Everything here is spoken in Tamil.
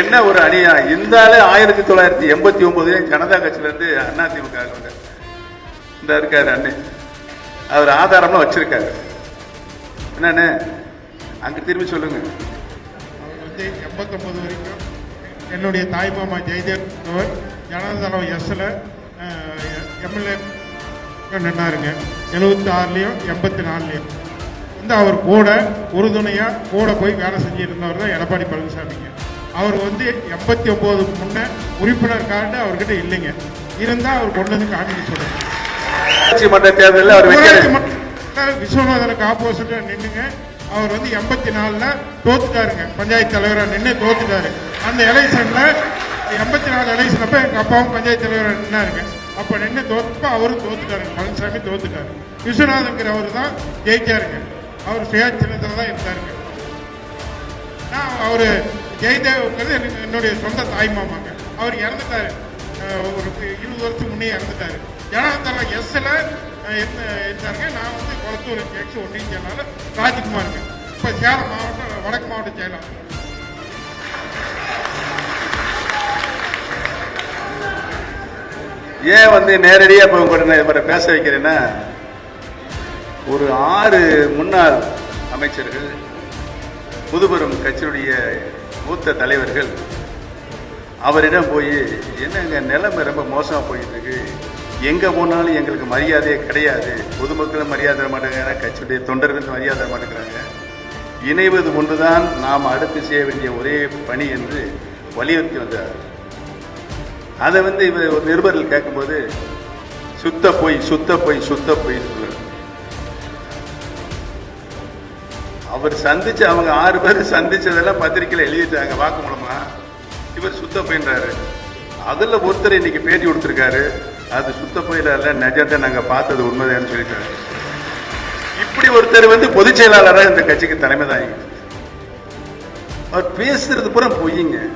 என்ன ஒரு அணியா இந்த ஆளு ஆயிரத்தி தொள்ளாயிரத்தி எண்பத்தி ஒன்பது ஜனதா கட்சியில இருந்து அண்ணா திமுக இந்த இருக்காரு அண்ணன் அவர் ஆதாரம்லாம் வச்சிருக்காரு. என்னன்னு அங்க திரும்பி சொல்லுங்க. எண்பத்தொன்பது வரைக்கும் என்னுடைய தாய்மாமா ஜெயதேவ் அவர் ஜனதாதளம் எஸ்ல எம்எல்ஏ நின்னாருங்க. எழுபத்தி ஆறுலையும் எண்பத்தி நாலுலையும் வந்து அவர் கூட உறுதுணையாக கூட போய் வேலை செஞ்சிருந்தவர் தான் எடப்பாடி பழனிசாமிங்க. அவர் வந்து எண்பத்தி ஒம்போதுக்கு முன்னே உறுப்பினர் கார்டு அவர்கிட்ட இல்லைங்க. இருந்தால் அவர் கொண்டு வந்து காமிக்க சொல்லுங்க. மன்ற தேர்தலில் அவர் விஸ்வநாதனுக்கு ஆப்போசிட்டா நின்னுங்க. அவர் வந்து எண்பத்தி நாலுல தோத்துட்டாருங்க. பஞ்சாயத்து தலைவரா நின்று தோத்துட்டாரு. அந்த எலெக்ஷன்ல எண்பத்தி நாலு எலெக்ஷன் அப்ப எங்க அப்பாவும் பஞ்சாயத்து தலைவரா நின்னாருங்க. அப்ப நின்று தோத்தப்ப அவரும் தோத்துட்டாருங்க பழனிசாமி தோத்துட்டாரு. விஸ்வநாதங்கிறவர் தான் ஜெயிச்சாருங்க. அவர் சுயாட்சியத்தில் தான் இருந்தாருங்க. நான் அவர் ஜெயதேவ்ங்கிறது எனக்கு என்னுடைய சொந்த தாய் மாமாங்க. அவர் இறந்துட்டாரு. ஒரு இருபது வருஷம் முன்னே இறந்துட்டாரு. ஜனதளம் எஸ்ல இருந்தாருங்க. நான் வந்து குளத்தூர் கேட்சி ஒன்றையும் செயலாளர் ராஜ்குமாருங்க. இப்போ சேலம் மாவட்டம் வடக்கு மாவட்ட செயலாளர். ஏன் வந்து நேரடியாக இப்போ உங்கள்கிட்ட கூட நான் இவரை பேச வைக்கிறேன்னா ஒரு ஆறு முன்னாள் அமைச்சர்கள் முதுபெரும் கட்சியுடைய மூத்த தலைவர்கள் அவரிடம் போய் என்னங்க நிலைமை ரொம்ப மோசமாக போயிட்டு இருக்கு போனாலும் எங்களுக்கு மரியாதையே கிடையாது. பொதுமக்களும் மரியாதை தர மாட்டேங்கிறாங்க. கட்சியுடைய தொண்டர்களும் மரியாதை தர மாட்டேங்கிறாங்க. இணைவது ஒன்றுதான். நாம் அடுத்து செய்ய வேண்டிய ஒரே பணி என்று வலியுறுத்தி வந்தார். அதை வந்து இவர் ஒரு நிருபர்கள் கேட்கும்போது சுத்த போய் சுத்த போய் சுத்த போய் சொல்ல அவர் சந்திச்சு அவங்க ஆறு பேர் சந்திச்சதெல்லாம் பத்திரிக்கையில் எழுதிட்டாங்க வாக்கு மூலமா. இவர் சுத்த போயின்றாரு. அதில் ஒருத்தர் இன்னைக்கு பேட்டி கொடுத்துருக்காரு. அது சுத்த போயில இல்ல நிஜத்தை பார்த்தது உண்மைதான்னு சொல்லிட்டாரு. இப்படி ஒருத்தர் வந்து பொதுச் செயலாளராக இந்த கட்சிக்கு தலைமை தாங்கி. அவர் பேசுறது பூரா பொய்யுங்க